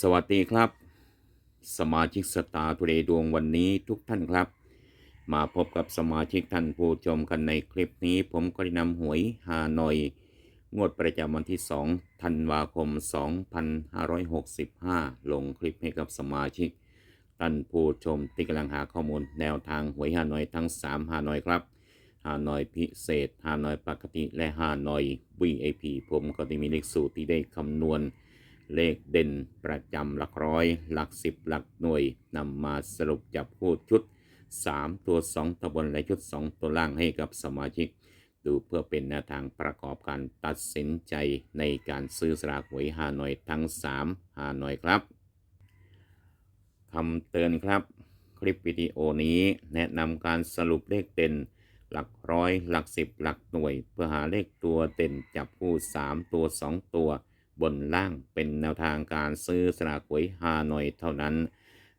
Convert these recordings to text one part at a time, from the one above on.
สวัสดีครับ สมาชิกสตาร์ทุเรดวงวันนี้ทุกท่านครับ มาพบกับสมาชิกท่านผู้ชมกันในคลิปนี้ ผมก็ได้นำหวยฮานอย งวดประจำวันที่2ธันวาคม 2565 ลงคลิปให้กับสมาชิกท่านผู้ชมที่กำลังหาข้อมูลแนวทางหวยฮานอยทั้ง 3 ฮานอยครับฮานอยพิเศษฮานอยปกติและฮานอย VIP ผมก็ได้มีเลขสูตรที่ได้คำนวณ เลขเด่นประจำหลักร้อย หลักสิบหลักหน่วยนำมาสรุปจับคู่ชุด 3 ตัว 2 ตัวบนและชุด 2 ตัวล่างให้กับสมาชิก ดูเพื่อเป็นแนวทางประกอบการตัดสินใจในการซื้อสลากหวยฮานอยทั้ง3ฮานอยครับคำเตือนครับ คลิปวิดีโอนี้แนะนำการสรุปเลขเด่นหลักร้อย หลักสิบหลักหน่วย เพื่อหาเลขตัวเด่นจับคู่ 3 ตัว 2 ตัว บนล่างเป็นแนวทางการซื้อสลากหวยฮานอยเท่านั้น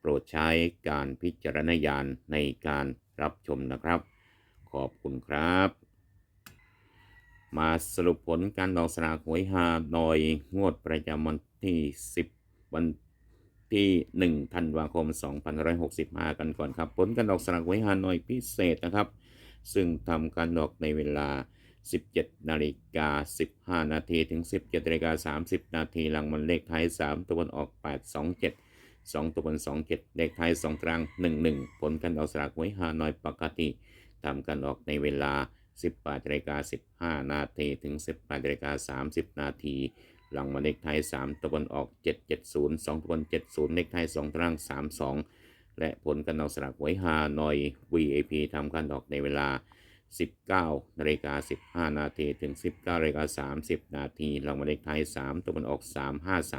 โปรดใช้การพิจารณญาณในการรับชมนะครับ ขอบคุณครับ มาสรุปผลการออกสลากหวยฮานอยงวดประจำวันที่ 10 วันที่ 1 ธันวาคม 2565 กันก่อนครับ ผลการออกสลากหวยฮานอยพิเศษนะครับ ซึ่งทำการออกในเวลา 17นาฬิกา15 นาทีถึง 17นาฬิกา30 นาทีหลังมันเลขท้าย 3 ตัวบนออก 827 2 ตัวบน27 เลขท้าย 2 ตรัง11 ผลการออกสลากหวยฮานอยปกติทำการออกในเวลา 18นาฬิกา15 นาทีถึง 18นาฬิกา30 นาทีหลังมาเลขท้าย 3ตัวบนออก 770 2ตัวบน70 เลขท้าย 2ตรัง32 และผลการออกสลากหวยฮานอย VAP ทำการออกในเวลา 19นาฬิกา15 นาทีถึง 19นาฬิกา30 นาทีรางวัลเลขท้าย 3 ตัวบนออก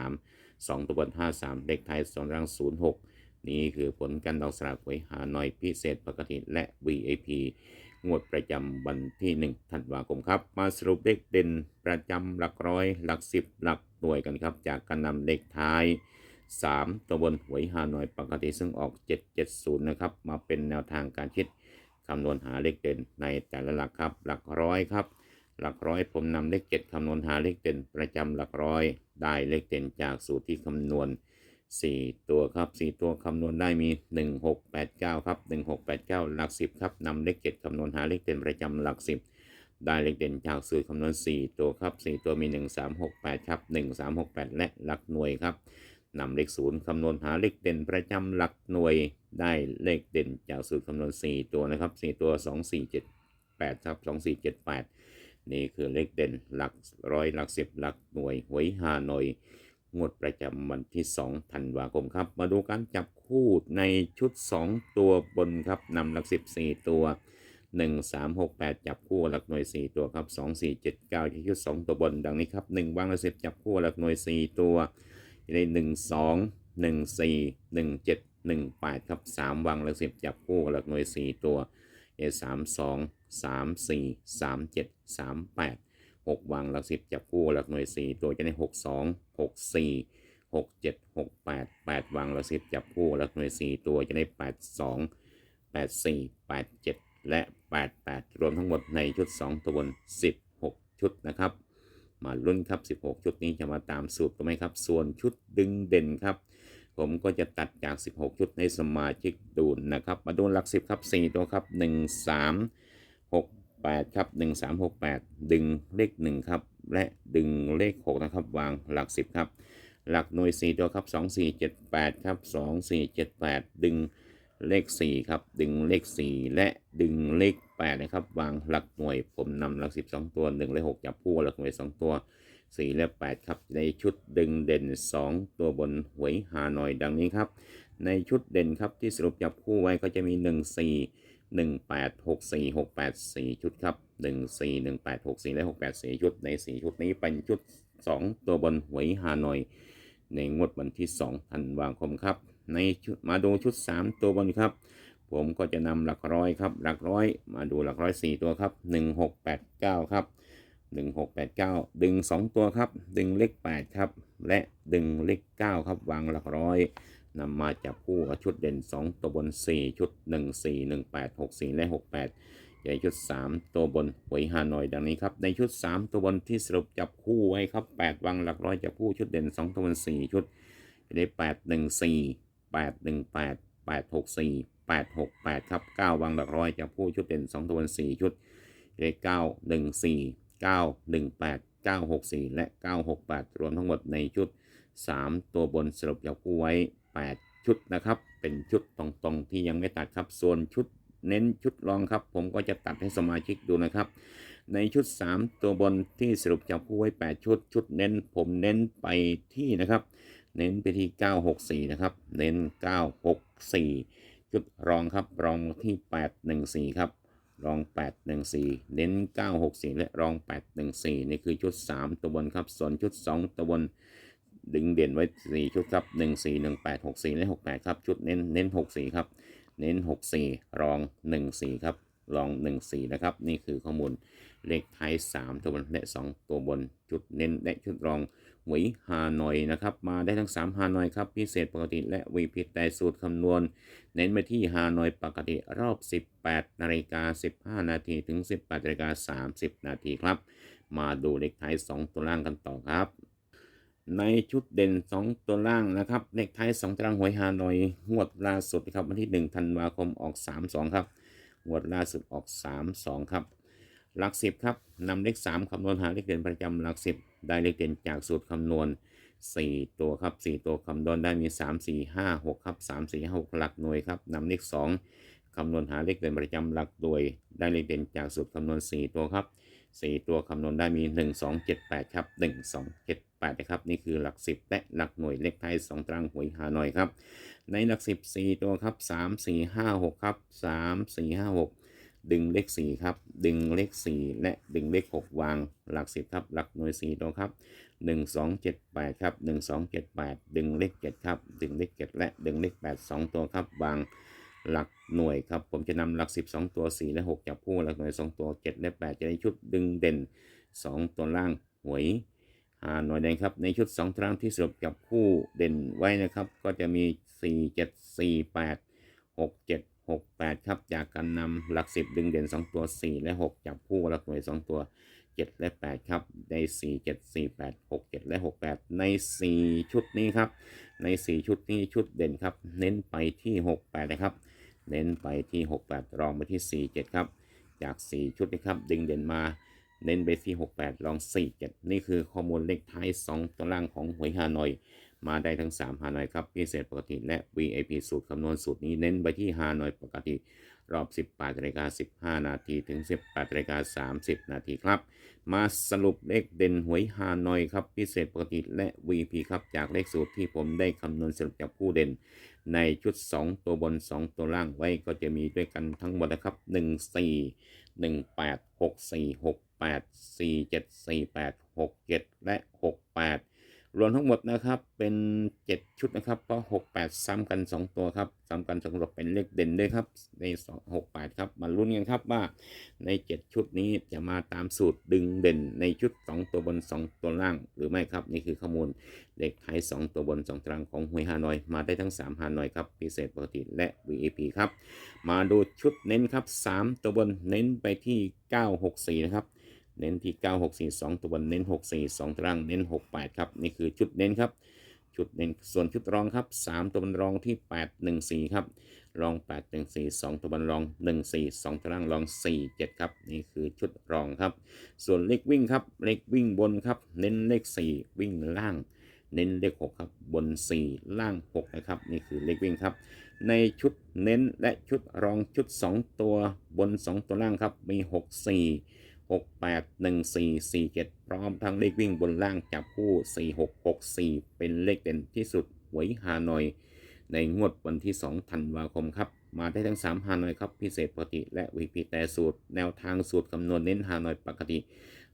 353 2 ตัวบน 53 เลขท้าย2รัง06 นี่คือผลการออกสลากหวยหาหน่อยพิเศษปกติและ VIP งวดประจำวันที่ 1 ธันวาคมครับ มาสรุปเลขเด่นประจำหลักร้อย หลักสิบหลักหน่วยกันครับ จากการนำเลขท้าย 3 ตัวบนหวยฮานอยปกติซึ่งออก 770 นะครับ มาเป็นแนวทางการคิด คำนวณหาเลขเด่นในแต่ละหลักครับ หลักร้อยครับ หลักร้อยผมนำเลขเจ็ดคำนวณหาเลขเด่นประจำหลักร้อย ได้เลขเด่นจากสูตรที่คำนวณ 4 ตัวครับ 4 ตัวคำนวณได้มี 1689 ครับ 1689 หลัก 10 ครับนำเลขเจ็ดคำนวณหาเลขเด่นประจำหลัก 10 ได้เลขเด่นจากสูตรคำนวณ 4 ตัวครับ 4 ตัวมี 1368 ครับ 1368 และหลักหน่วยครับ นำเลขศูนย์คำนวณหาเลขเด่นประจำหลักหน่วยได้เลขเด่นจากสูตรคำนวณ 4 ตัวนะครับ 4 ตัว 2478ครับ2478 นี่คือเลขเด่นหลักร้อยหลักสิบหลักหน่วยหวยฮาหนอยงวดประจำวันที่2ธันวาคมครับ มาดูการจับคู่ในชุด 2 ตัวบนครับนำหลัก 14 ตัว 1 3 6 8 จับคู่หลักหน่วย 4 ตัวครับ 2 4 7 9ที่ชุด 2 ตัวบนดังนี้ครับ 1 วางหลัก10 จับคู่หลักหน่วย 4 ตัว จะได้1 2 1 4 1 7 1 8ครับ3วางหลัก10 จับคู่หลักหน่วย 4 ตัวเอ3 2 3 4 3 7 3 8หกวางหลักสิบจับคู่หลักหน่วยสี่ตัวจะได้หกสองหกสี่หกเจ็ดหกแปดแปดวางหลักสิบจับคู่หลักหน่วยสี่ตัวจะได้แปดสองแปดสี่แปดเจ็ดและแปดแปดรวมทั้งหมดในชุดสองตัวบนสิบหกชุดนะครับ มาลุ้นครับ 16 ชุดนี้จะมาตามสูตรตัวไหมครับ ส่วนชุดดึงเด่นครับ ผมก็จะตัดจาก 16 ชุดในสมาชิกดูนะครับ มาดูหลัก 10 ครับ 4 ตัวครับ 1 3 6 8 ครับ 1 3 6 8 ดึงเลข 1 ครับ และดึงเลข 6 นะครับ วางหลัก 10 ครับ หลักหน่วย 4 ตัวครับ 2 4 7 8 ครับ 2 4 7 8 ดึง เลข 4 ครับ ดึงเลข 4 และดึงเลข 8 นะครับ วางหลักหน่วย ผมนำหลัก 12 ตัว 1 และ 6 จับคู่หลักหน่วย 2 ตัว 4 และ 8 ครับ ในชุดดึงเด่น 2 ตัวบนหวยหาหน่อยดังนี้ครับ ในชุดเด่นครับที่สรุปจับคู่ไว้ก็จะมี 1 4 1 8 6 4 6 8 4 ชุดครับ 1 4 1 8 6 4 และ 6 8 4 ชุดใน 4 ชุดนี้เป็นชุด 2 ตัวบนหวยฮานอย ในงวดวันที่ 2 ธันวาคมครับ ในมาดูชุด 3 ตัวบนครับ ผมก็จะนำหลักร้อยครับ หลักร้อยมาดูหลักร้อย 4 ตัวครับ 1689 ครับ 1689 ดึง 2 ตัวครับ ดึงเลข8ครับ และดึงเลข9ครับ วางหลักร้อยนำมาจับคู่กับชุดเด่น 2 ตัวบน 4 ชุด 1 4 1 8 6 4 และ 68ใหญ่ชุด 3 ตัวบนหวยฮานอยดังนี้ครับ ในชุด 3 ตัวบนที่สรุปจับคู่ไว้ครับ 8วางหลักร้อยจับคู่ชุดเด่น 2 ตัวบน 4 ชุดได้แปด หนึ่งสี่แปดหนึ่งแปดแปดหกสี่แปดหกแปดครับเก้าวางหลักร้อยจากผู้ชุดเด่นสองตัวบนสี่ชุดเก้าหนึ่งสี่เก้าหนึ่งแปดเก้าหกสี่และเก้าหกแปดรวมทั้งหมดในชุดสามตัวบนสรุปจากผู้ไว้แปดชุดนะครับ เป็นชุดตรงๆ ที่ยังไม่ตัดครับ ส่วนชุดเน้นชุดรองครับ ผมก็จะตัดให้สมาชิกดูนะครับ ในชุด 3 ตัวบนที่สรุปจับผู้ไว้ 8 ชุด ชุดเน้นผมเน้นไปที่นะครับ เน้นไปที่ 964 นะครับ เน้น 964ชุดรองครับ รองที่ 814 ครับ รอง 814 เน้น 964 และรอง 814 นี่คือชุด 3 ตัวบนครับ ส่วนชุด 2 ตัวบน ดึงเด่นไว้ 4 ชุดครับ 1 4 1 8 6 4 และ 68 ครับ ชุดเน้น เน้น 64 ครับ เน้น 64 รอง 14 ครับ รอง 14 นะครับ นี่คือข้อมูลเลขท้าย 3 ตัวบนและ 2 ตัวบน จุดเน้นและชุดรอง หวยฮานอยนะครับมาได้ทั้ง 3 ฮานอยครับพิเศษปกติและ VP แต่สูตรคำนวณ เน้นไปที่ฮานอยปกติรอบ 18นาฬิกา15 นาทีถึง 18นาฬิกา30 นาทีครับ มาดูเลขท้าย 2 ตัวล่างกันต่อครับ ในชุดเด่น 2 ตัวล่างนะครับเลขท้าย 2ตารางหวยฮานอยงวดล่าสุดครับวันที่ 1 ธันวาคมออก 32 ครับงวดล่าสุดออก 32 ครับ หลัก 10 ครับนำเลข 3คำนวณหาเลขเด่นประจำหลัก 10 ได้เลขเด่นจากสูตรคำนวณ 4 ตัวครับ 4 ตัวคำนวณได้มี 3 4 5 6 ครับ 3 4 5 6 หลักหน่วยครับนำเลข 2คำนวณหาเลขเด่นประจำหลักโดยได้เลขเด่นจากสูตรคำนวณ 4 ตัวครับ 4 ตัวคำนวณได้มี 1 2 7 8 ครับ 1 2 7 8นะครับนี่คือหลัก 10 และหลักหน่วยเลขไทย2ตารางหวยหาหน่อยครับ ในหลัก 10 4 ตัวครับ 3 4 5 6 ครับ 3 4 5 6 ดึงเลข4ครับ ดึงเลข 4 และดึงเลข 6 วางหลัก 10ครับ หลักหน่วย4ตัวครับ 1 2 7 8 ครับ 1 2 7 8 ดึงเลข 7 ครับ ดึงเลข 7 และดึงเลข 8 2 ตัวครับ วางหลักหน่วยครับ ผมจะนำหลัก 10 2 ตัว 4 และ 6 จับคู่ หลักหน่วย 2 ตัว 7 และ 8 จะได้ชุดดึงเด่น 2 ตัวล่างหวยหาหน่วยแดงครับในชุด 2 ตารางที่สรุปกับคู่เด่นไว้นะครับ ก็จะมี 4 7 4 8 6 7 6 8 ครับ จากการนำหลัก 10 ดึงเด่น 2 ตัว 4 และ 6 จับคู่หลักหน่วย 2 ตัว 7 และ 8 ครับ ใน 4 7 4 8 6 7 และ 6 8 ใน 4 ชุดนี้ครับ ใน 4 ชุดนี้ชุดเด่นครับ เน้นไปที่ 6 8 นะครับ เน้นไปที่ 6 8 รองไปที่ 4 7 ครับ จาก 4 ชุดนะครับ ดึงเด่นมาเน้นไปที่ 68 ลอง 47 นี่คือข้อมูลเลขท้าย 2 ตัวล่างของหวยฮานอย มาได้ทั้ง3ฮานอยครับพิเศษปกติและ VIP สูตรคำนวณสูตรนี้เน้นไปที่ฮานอยปกติ รอบ 18นาฬิกา15 นาทีถึง 18นาฬิกา30 นาทีครับ มาสรุปเลขเด่นหวยฮานอยครับพิเศษปกติและ VP ครับจากเลขสูตรที่ผมได้คำนวณสรุปจากผู้เด่น ในชุด 2 ตัวบน 2 ตัวล่างไว้ก็จะมีด้วยกันทั้งหมดนะครับ 1 4 1 8 6 4 6 8 4 7 4 8 6 7 และ 6 8 รวมทั้งหมดนะครับเป็น 7 ชุดนะครับ เพราะ 6 8 ซ้ำกัน 2 ตัวครับ ซ้ำกัน2ตัวเป็นเลขเด่นด้วยครับ ใน 2 6 8 ครับ มาลุ้นกันครับว่าใน 7 ชุดนี้จะมาตามสูตรดึงเด่นในชุด 2 ตัวบน 2 ตัวล่างหรือไม่ครับ นี่คือข้อมูลเลขท้าย 2 ตัวบน 2ตารางของหวยฮานอย มาได้ทั้ง 3 ฮานอยครับ พิเศษปกติและ VIP ครับ มาดูชุดเน้นครับ 3 ตัวบนเน้นไปที่ 964 นะครับ เน้นที่ 964 2 ตัวบนเน้น 64 2ตารางเน้น 68 ครับ นี่คือชุดเน้นครับชุดเน้นส่วนชุดรองครับ 3 ตัวบนรองที่ 814 ครับ รอง 814 2 ตัวบนรอง 14 2ตารางรอง 47 ครับ นี่คือชุดรองครับ ส่วนเลขวิ่งครับเลขวิ่งบนครับ เน้นเลข 4 วิ่งล่างเน้นเลข 6 ครับ บน 4 ล่าง 6 นะครับ นี่คือเลขวิ่งครับ ในชุดเน้นและชุดรองชุด 2 ตัวบน 2 ตัวล่างครับ มี 6 4 6 8 1 4 4 7 พร้อมทั้งเลขวิ่งบนล่างจับคู่ 4 6 6 4 เป็นเลขเด่นที่สุดหวยฮานอย ในงวดวันที่ 2 ธันวาคมครับ มาได้ทั้ง 3 ฮานอยครับ พิเศษปกติและวีพีแต่สูตร แนวทางสูตรคำนวณเน้นฮานอยปกติ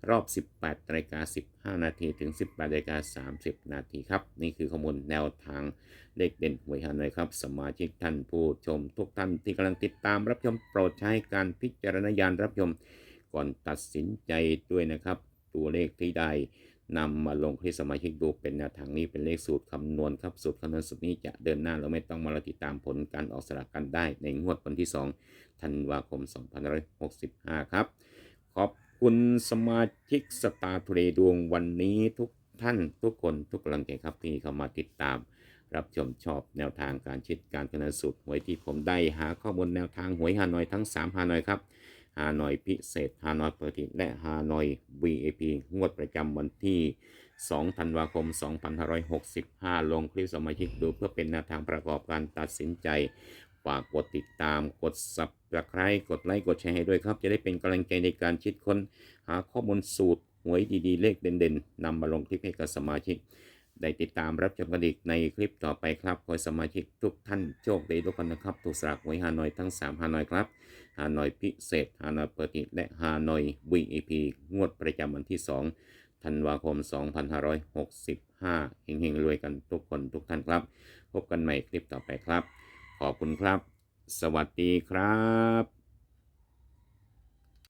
รอบ 18นาฬิกา15 นาทีถึง 18นาฬิกา30 นาทีครับ นี่คือข้อมูลแนวทางเลขเด่นหวยฮานอยครับ สมาชิกท่านผู้ชม ทุกท่านที่กำลังติดตามรับชมโปรดใช้การพิจารณญาณรับชม ก่อนตัดสินใจด้วยนะครับ ตัวเลขที่ได้นำมาลงให้สมาชิกดูเป็นแนวทางนี้เป็นเลขสูตรคำนวณครับสูตรคำนวณสูตรนี้จะเดินหน้าเราไม่ต้องมาติดตามผลการออกสลากกันได้ในงวดวันที่ 2 ธันวาคม 2565 ครับ ขอบคุณสมาชิกสตาร์ทเดดวงวันนี้ทุกท่านทุกคนทุกกำลังใจครับที่เข้ามาติดตาม รับชมชอบแนวทางการชิดการคณะสูตรหวยที่ผมได้หาข้อมูลแนวทางหวยฮานอยทั้ง 3 ฮานอยครับ ฮานอยพิเศษฮานอยปกติและฮานอย VAP งวดประจำวันที่ 2 ธันวาคม 2565 ลงคลิปสมาชิกดูเพื่อเป็นแนวทางประกอบการตัดสินใจ ฝากกดติดตาม กด subscribe กดไลค์ กดแชร์ให้ด้วยครับ จะได้เป็นกำลังใจในการคิดค้น หาข้อมูลสูตรหวยดีๆ เลขเด่นๆนำมาลงคลิปให้กับสมาชิก ได้ติดตามรับชมกันอีกในคลิปต่อไปครับขอสมาชิกทุกท่านโชคดีทุกคนนะครับถูกสลากหวยฮานอยทั้ง 3 ฮานอยครับ ฮานอยพิเศษ ฮานอยปกติ และฮานอย VIP งวดประจำวันที่ 2 ธันวาคม 2565เฮงๆ รวยกันทุกคนทุกท่านครับ พบกันใหม่คลิปต่อไปครับ ขอบคุณครับ สวัสดีครับ